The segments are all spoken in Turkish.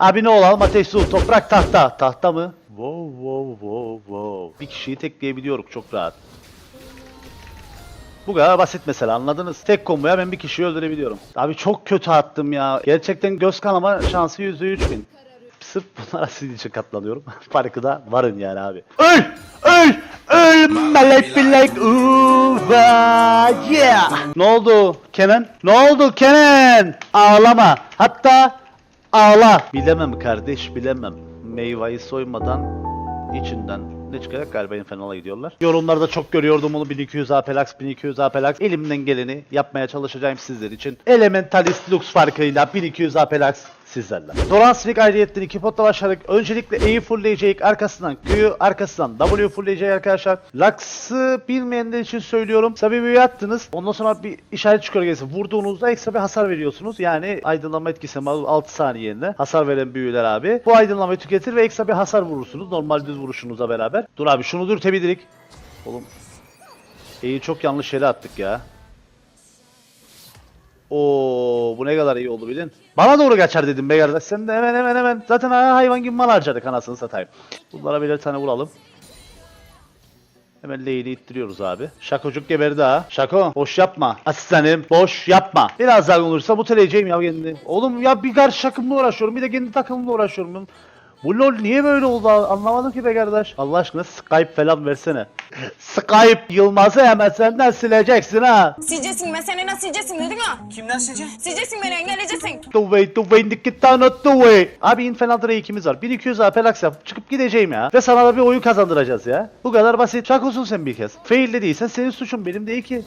Abi ne olalım? Ateş, su, toprak, tahta. Tahta mı? Wow wow wow wow. Bir kişiyi tekleyebiliyorum çok rahat. Bu kadar basit mesela anladınız. Tek komboya ben bir kişiyi öldürebiliyorum. Abi çok kötü attım ya. Gerçekten göz kanama şansı %3000. Sırf bunlara sizin için katlanıyorum. Farkı da varın yani abi. Öl! Öl! Öl! Melek bilek uva yeah! Ne oldu Kenan? Ne oldu Kenan? Ağlama. Hatta ağla. Bilemem kardeş bilemem. Meyveyi soymadan içinden ne çıkacak galiba Infernal'a gidiyorlar. Yorumlarda çok görüyordum onu 1200 Apelax 1200 Apelax. Elimden geleni yapmaya çalışacağım sizler için. Elementalist Lux farkıyla 1200 Apelax sizlerle. Doran Slick ayrıyetten iki potla başladık. Öncelikle E'yi fullleyecek, arkasından Q'yu, arkasından W fullleyecek arkadaşlar. Lux'ı bilmeyenler için söylüyorum. Tabii büyü attınız. Ondan sonra bir işaret çıkıyor gelirse vurduğunuzda ekstra bir hasar veriyorsunuz. Yani aydınlanma etkisi 6 saniyeliğine hasar veren büyüler abi. Bu aydınlanmayı tüketir ve ekstra bir hasar vurursunuz. Normal düz vuruşunuzla beraber. Dur abi şunu dürtebilirik. Oğlum E'yi çok yanlış yere attık ya. Oo bu ne kadar iyi oldu bilin. Bana doğru kaçar dedim be kardeş. Sen de hemen hemen hemen. Zaten ha- hayvan gibi mal harcadık anasını satayım. Bunlara birer tane vuralım. Hemen Leyli ittiriyoruz abi. Şakocuk geberdi ha. Şako boş yapma. Asistanım boş yapma. Biraz daha olursa bu teleyeceğim ya kendi. Oğlum ya bir karşı takımla uğraşıyorum bir de kendi takımımla uğraşıyorum. Bu lol niye böyle oldu anlamadım ki be kardeş. Allah aşkına Skype falan versene. Skype Yılmaz'ı hemen senden sileceksin ha. Sileceksin ben seni nasıl sileceksin duydun mu? Kimden sizce? Sileceksin beni engelleyeceksin. The way, the way, iki tane the way. Abi Infernal Dre ikimiz var. 1200 apelax yap. Çıkıp gideceğim ya. Ve sana da bir oyun kazandıracağız ya. Bu kadar basit. Çak olsun sen bir kez. Fail değilsen senin suçun benim değil ki.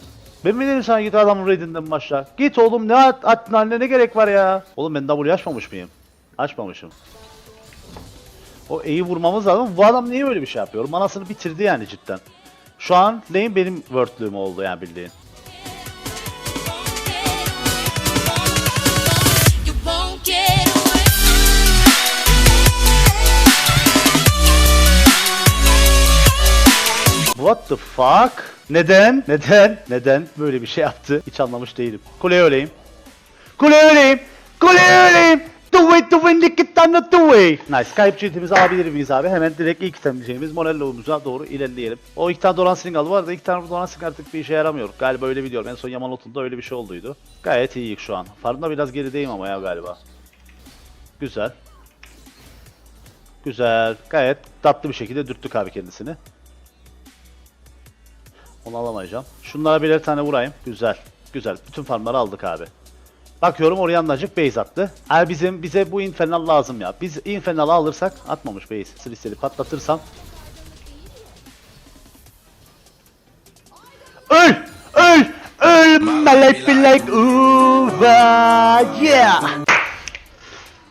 Ben mi dedim sana git adamın raid'inden başla. Git oğlum ne at, at ne, ne gerek var ya. Oğlum ben W açmamış mıyım? Açmamışım. O E'yi vurmamız lazım. Bu adam niye böyle bir şey yapıyor? Manasını bitirdi yani cidden. Şu an lane benim wordlüğüm oldu yani bildiğin. What the fuck? Neden? Neden? Neden böyle bir şey yaptı? Hiç anlamış değilim. Kuleye öleyim. Kuleye öleyim. Kuleye öleyim. Way the wind iki tane the way. Nice. Kayıp çiftimizi alabilir miyiz abi? Hemen direkt ilk temizleyeceğimiz Monello'muza doğru ilerleyelim. O iki tane Doran Singal var da iki tane Doran Singal artık bir işe yaramıyor. Galiba öyle biliyorum. En son Yamalot'unda öyle bir şey olduydu. Gayet iyiyiz şu an. Farmda biraz gerideyim ama ya galiba. Güzel. Güzel. Gayet tatlı bir şekilde dürttük abi kendisini. Onu alamayacağım. Şunlara birer tane vurayım. Güzel. Güzel. Bütün farmları aldık abi. Bakıyorum oraya anlacık base attı. Eğer bizim bize bu infernal lazım ya. Biz infernal alırsak atmamış base. Silisteli patlatırsam. Öl! Öl! Öl! Melek bilek uva yeah!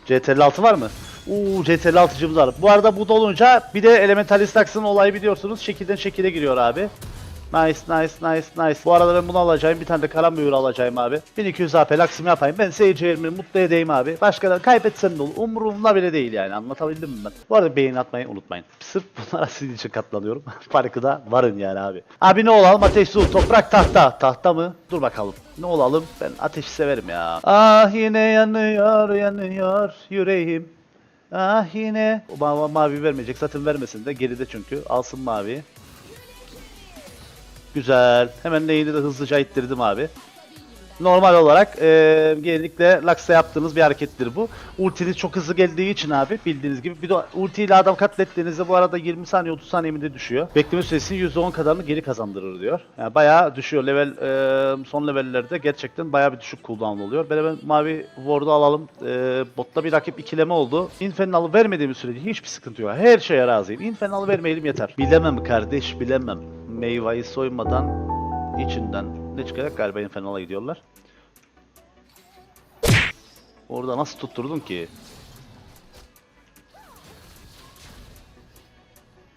CTRL 6 var mı? Uuu CTRL 6'cımız var. Bu arada bu dolunca bir de Elementalist Axe'ın olayı biliyorsunuz. Şekilden şekile giriyor abi. Nice nice nice nice. Bu arada ben bunu alacağım. Bir tane de karan mühür alacağım abi. 1200 AP laksım yapayım. Ben seyircilerimi mutlu edeyim abi. Başkadan kaybetsen de olur. Umurumda bile değil yani. Anlatabildim mi ben? Bu arada beğeni atmayı unutmayın. Sırf bunlara sizin için katlanıyorum. Farkı da varın yani abi. Abi ne olalım? Ateş, su, toprak, tahta. Tahta mı? Dur bakalım. Ne olalım? Ben ateşi severim ya. Ah yine yanıyor yanıyor yüreğim. Ah yine. O ma- mavi vermeyecek. Zaten vermesin de geride çünkü. Alsın mavi. Güzel. Hemen lane'i de hızlıca ittirdim abi. Normal olarak eee genellikle Lux'ta yaptığınız bir harekettir bu. Ultiniz çok hızlı geldiği için abi bildiğiniz gibi. Bir de ultiyle adam katlettiğinizde bu arada 20 saniye 30 saniye de düşüyor. Bekleme süresinin %10 kadarını geri kazandırır diyor. Yani bayağı düşüyor. Level eee, son levellerde gerçekten bayağı bir düşük cooldown oluyor. Ben mavi ward'u alalım. Eee botta bir rakip ikileme oldu. Infernal'ı vermediğimiz sürece hiçbir sıkıntı yok. Her şeye razıyım. Infernal'ı vermeyelim yeter. Bilemem kardeş bilemem. Meyveyi soymadan içinden ne çıkacak galiba Infernal'a gidiyorlar. Orada nasıl tutturdun ki?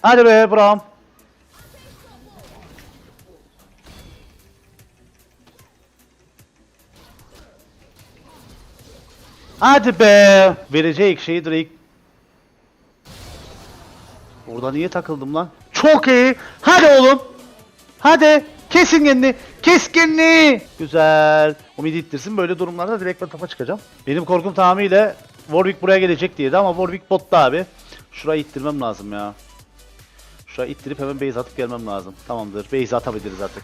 Hadi be Bram. Hadi be. Verecek şeyi Drake. Orada niye takıldım lan? Çok iyi. Hadi oğlum. Hadi. Kesin kendini. Kes. Güzel. O midi ittirsin. Böyle durumlarda direkt ben topa çıkacağım. Benim korkum tamamıyla Warwick buraya gelecek diyedi ama Warwick botta abi. Şurayı ittirmem lazım ya. Şurayı ittirip hemen base atıp gelmem lazım. Tamamdır. Base atabiliriz artık.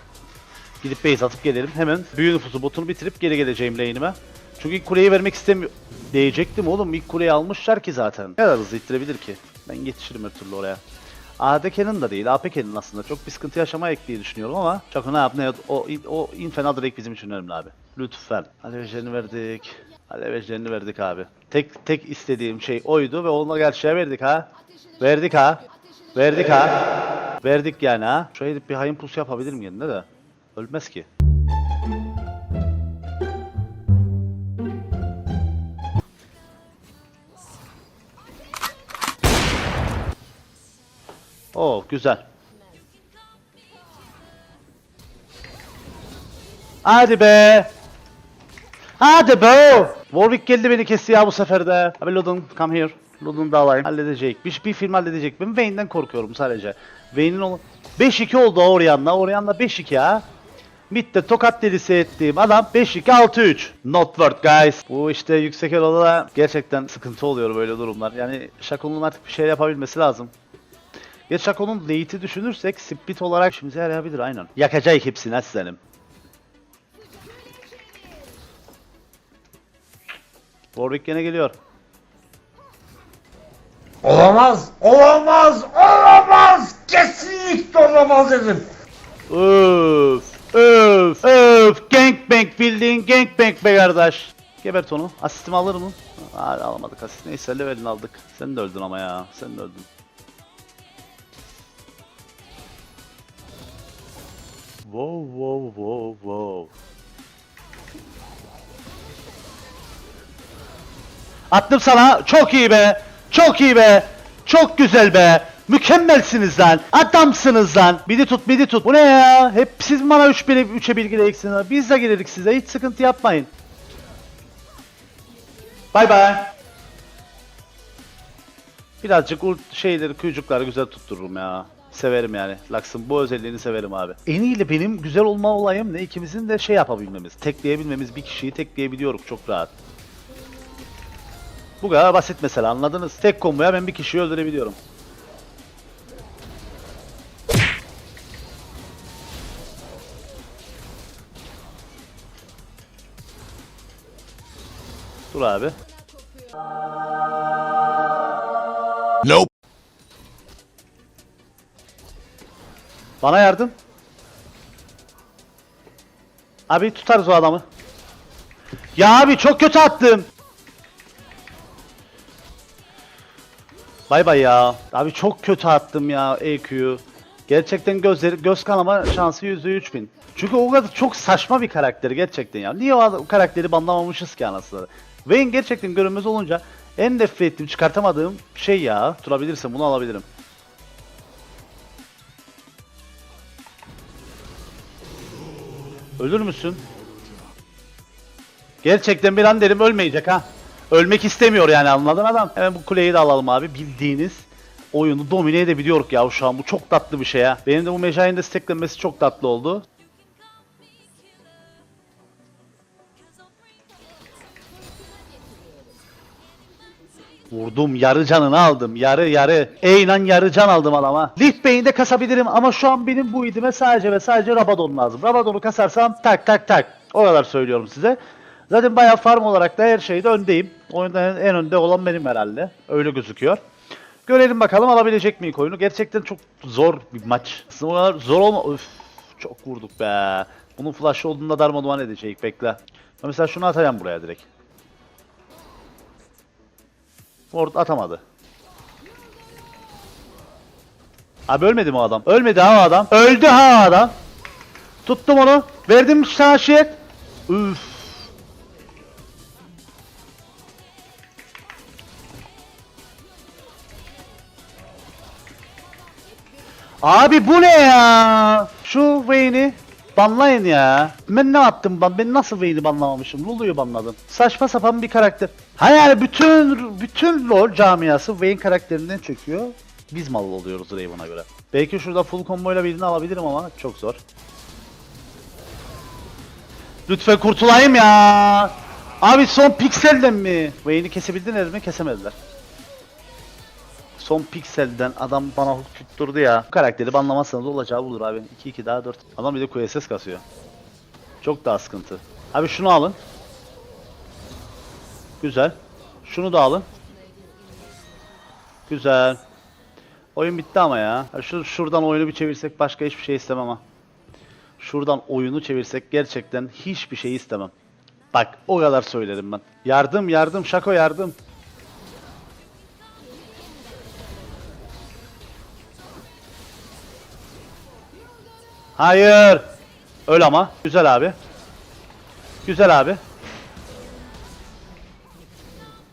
Gidip base atıp gelelim. Hemen büyü nüfusu botunu bitirip geri geleceğim lane'ime. Çünkü ilk kuleyi vermek istemiyor. Diyecektim oğlum ilk kuleyi almışlar ki zaten. Ne kadar hızlı ittirebilir ki? Ben yetişirim her oraya. ADK'nin da değil, APK'nin aslında çok bir sıkıntı yaşamaya diye düşünüyorum ama Çako ne yap ne yap, o, o infena direkt bizim için önemli abi. Lütfen. Alevejlerini verdik. Alevejlerini verdik abi. Tek tek istediğim şey oydu ve onunla gerçeğe verdik ha. Verdik ha. Verdik ha. Verdik yani ha. Gidip bir hayın pusu yapabilirim kendine de. Ölmez ki. Oo güzel. Hadi be. Hadi be. Warwick geldi beni kesti ya bu sefer de. Abi Ludon come here. Ludon da alayım. Halledecek. Bir, bir film halledecek. Ben Vayne'den korkuyorum sadece. Vayne'in ol 5-2 oldu Orianna. Orianna 5-2 ha. Mid'de tokat delisi ettiğim adam 5-2-6-3. Not worth guys. Bu işte yüksek eloda gerçekten sıkıntı oluyor böyle durumlar. Yani Shaco'nun artık bir şey yapabilmesi lazım. Ya Shaco'nun late'i düşünürsek split olarak işimize yarayabilir aynen. Yakacak hepsini aslanım. Warwick gene geliyor. Olamaz, olamaz, olamaz. Kesinlikle olamaz dedim. Öf, öf, öf. Gangbang bildiğin gangbang be kardeş. Gebert onu. Asistimi alır mı? Aa, alamadık asist. Neyse levelini aldık. Sen de öldün ama ya. Sen de öldün. Wow wow wow wow. Attım sana. Çok iyi be. Çok iyi be. Çok güzel be. Mükemmelsiniz lan. Adamsınız lan. Bidi tut bidi tut. Bu ne ya? Hep siz bana 3 1 3'e 1 gireceksiniz. Biz de gelirik size. Hiç sıkıntı yapmayın. Bay bay. Birazcık şeyleri, kuyucukları güzel tuttururum ya. Severim yani. Lux'ın bu özelliğini severim abi. En iyi benim güzel olma olayım ne? İkimizin de şey yapabilmemiz. Tekleyebilmemiz. Bir kişiyi tekleyebiliyoruz çok rahat. Bu kadar basit mesela anladınız. Tek komboya ben bir kişiyi öldürebiliyorum. Dur abi. Bana yardım. Abi tutarız o adamı. Ya abi çok kötü attım. Bay bay ya. Abi çok kötü attım ya EQ'yu. Gerçekten gözleri göz kanama şansı %3000. Çünkü o kadar çok saçma bir karakter gerçekten ya. Niye o, karakteri banlamamışız ki anasını? Vayne gerçekten görünmez olunca en nefret ettiğim, çıkartamadığım şey ya. Durabilirsem bunu alabilirim. Ölür müsün? Gerçekten bir an derim ölmeyecek ha. Ölmek istemiyor yani anladın adam. Hemen bu kuleyi de alalım abi. Bildiğiniz oyunu domine edebiliyoruz ya şu an. Bu çok tatlı bir şey ya. Benim de bu Mejai'nin de stacklenmesi çok tatlı oldu. Vurdum yarı canını aldım. Yarı yarı. Eynan yarı can aldım adama. Lift Bey'ini de kasabilirim ama şu an benim bu idime sadece ve sadece Rabadon lazım. Rabadon'u kasarsam tak tak tak. O kadar söylüyorum size. Zaten bayağı farm olarak da her şeyde öndeyim. Oyunda en, önde olan benim herhalde. Öyle gözüküyor. Görelim bakalım alabilecek miyim oyunu. Gerçekten çok zor bir maç. Aslında o kadar zor olma... Üf, çok vurduk be. Bunun flash olduğunda darmaduman edecek bekle. Mesela şunu atacağım buraya direkt. Ward atamadı. Abi ölmedi mi adam? Ölmedi ha adam. Öldü ha adam. Tuttum onu. Verdim sana şiyet. Üf. Abi bu ne ya? Şu Vayne'i banlayın ya. Ben ne yaptım ban? Ben nasıl Vayne'i banlamamışım? Lulu'yu banladım. Saçma sapan bir karakter. Ha yani bütün bütün LoL camiası Vayne karakterinden çekiyor. Biz mal oluyoruz Raven'a göre. Belki şurada full combo'yla birini alabilirim ama çok zor. Lütfen kurtulayım ya. Abi son pikselden mi? Vayne'i kesebildiler mi? Kesemediler. Son pikselden adam bana hook tutturdu ya. Bu karakteri banlamazsanız olacağı bulur abi. 2-2 daha 4. Adam bir de QSS kasıyor. Çok daha sıkıntı. Abi şunu alın. Güzel. Şunu da alın. Güzel. Oyun bitti ama ya. Şu şuradan oyunu bir çevirsek başka hiçbir şey istemem ha. Şuradan oyunu çevirsek gerçekten hiçbir şey istemem. Bak o kadar söylerim ben. Yardım yardım şako yardım. Hayır. Öl ama. Güzel abi. Güzel abi.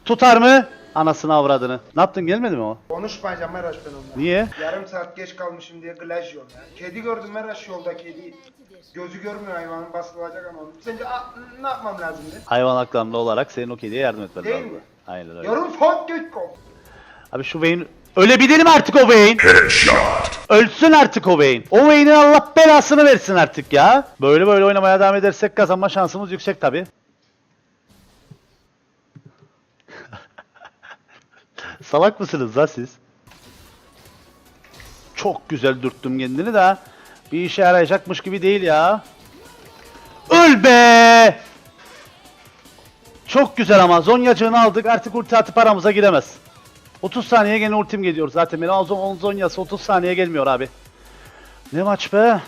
Tutar mı? Anasını avradını. Ne yaptın gelmedi mi o? Konuşmayacağım Meraş ben onunla. Niye? Yarım saat geç kalmışım diye glaj yol ya. Kedi gördüm Meraş yolda kedi. Gözü görmüyor hayvanın bastırılacak ama. Sence a, ne yapmam lazımdı? Hayvan haklarında olarak senin o kediye yardım etmen Değil lazım. mi? Aynen öyle. Yarım saat geç kaldım. Abi şu Vayne ölebilir mi artık o Vayne? Headshot. Ölsün artık o Vayne. O Vayne'in Allah belasını versin artık ya. Böyle böyle oynamaya devam edersek kazanma şansımız yüksek tabi. Salak mısınız la siz? Çok güzel dürttüm kendini de bir işe yarayacakmış gibi değil ya. Öl be! Çok güzel ama Zonyacığını aldık artık ulti atıp aramıza giremez. 30 saniye gene ultim geliyor zaten benim Azon on Zonya'sı 30 saniye gelmiyor abi. Ne maç be?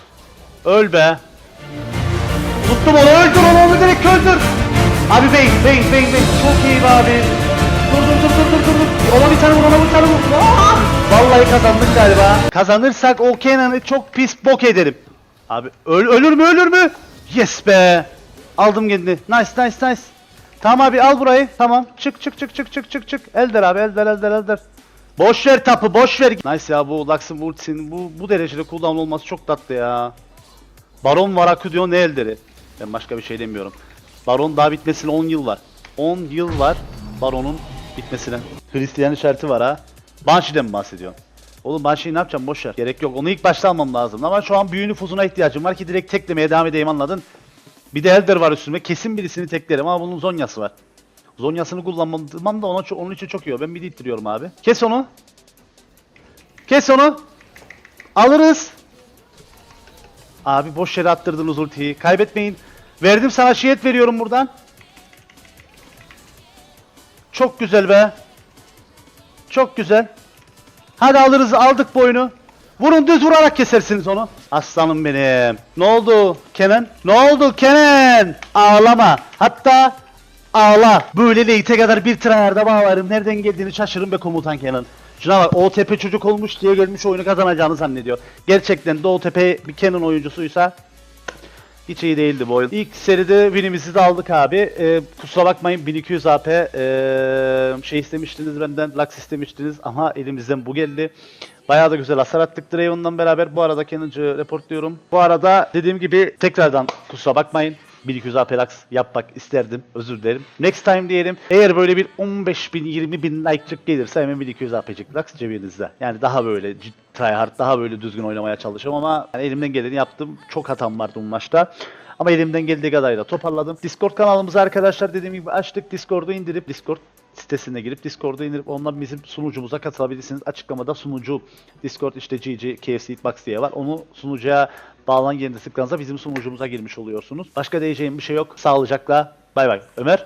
Öl be. Tuttum onu öldür onu onu direkt öldür. Abi bang bang bang bang çok iyi be abi. Dur dur dur dur dur dur. Ona bir tane vur ona bir tane vur. Aa! Vallahi kazandık galiba. Kazanırsak o Kenan'ı çok pis bok ederim. Abi öl ölür mü ölür mü? Yes be. Aldım kendini. Nice nice nice. Tamam abi al burayı. Tamam. Çık çık çık çık çık çık çık. Elder abi elder elder elder. Boş ver tapı boş ver. Nice ya bu Lux'ın ultisinin bu, bu derecede cooldown olması çok tatlı ya. Baron var akü diyor ne elderi. Ben başka bir şey demiyorum. Baron daha bitmesine 10 yıl var. 10 yıl var Baron'un bitmesine. Hristiyan işareti var ha. Banshee'den mi bahsediyorsun? Oğlum Banshee'yi ne yapacağım boş ver. Gerek yok. Onu ilk başta almam lazım. Ama şu an büyü nüfuzuna ihtiyacım var ki direkt teklemeye devam edeyim anladın. Bir de Elder var üstüme. Kesin birisini teklerim ama bunun Zonya'sı var. Zonya'sını kullanmam da ona, onun için çok iyi. Ben midi ittiriyorum abi. Kes onu. Kes onu. Alırız. Abi boş yere attırdınız ultiyi. Kaybetmeyin. Verdim sana şiyet veriyorum buradan. Çok güzel be. Çok güzel. Hadi alırız aldık bu oyunu. Vurun düz vurarak kesersiniz onu. Aslanım benim. Ne oldu Kenan? Ne oldu Kenan? Ağlama. Hatta ağla. Böyle late kadar bir tryhard'a bağlarım. Nereden geldiğini şaşırın be komutan Kenan. Şuna bak OTP çocuk olmuş diye gelmiş oyunu kazanacağını zannediyor. Gerçekten de OTP bir Kenan oyuncusuysa hiç iyi değildi bu oyun. İlk seride winimizi de aldık abi. Ee, kusura bakmayın 1200 AP ee, şey istemiştiniz benden, Lux istemiştiniz ama elimizden bu geldi. Bayağı da güzel hasar attık Draven'la beraber. Bu arada Cannon'cı reportluyorum. Bu arada dediğim gibi tekrardan kusura bakmayın. 1200 AP Lux yapmak isterdim. Özür dilerim. Next time diyelim. Eğer böyle bir 15 bin 20 bin like'lık gelirse hemen 1200 AP'cik Lux cebinizde. Yani daha böyle tryhard, daha böyle düzgün oynamaya çalışıyorum ama yani elimden geleni yaptım. Çok hatam vardı bu maçta. Ama elimden geldiği kadarıyla toparladım. Discord kanalımızı arkadaşlar dediğim gibi açtık. Discord'u indirip Discord sitesine girip Discord'u indirip ondan bizim sunucumuza katılabilirsiniz. Açıklamada sunucu Discord işte GG, KFC, Hitbox diye var. Onu sunucuya bağlan yerine tıkladığınızda bizim sunucumuza girmiş oluyorsunuz. Başka diyeceğim bir şey yok. Sağlıcakla. Bay bay. Ömer.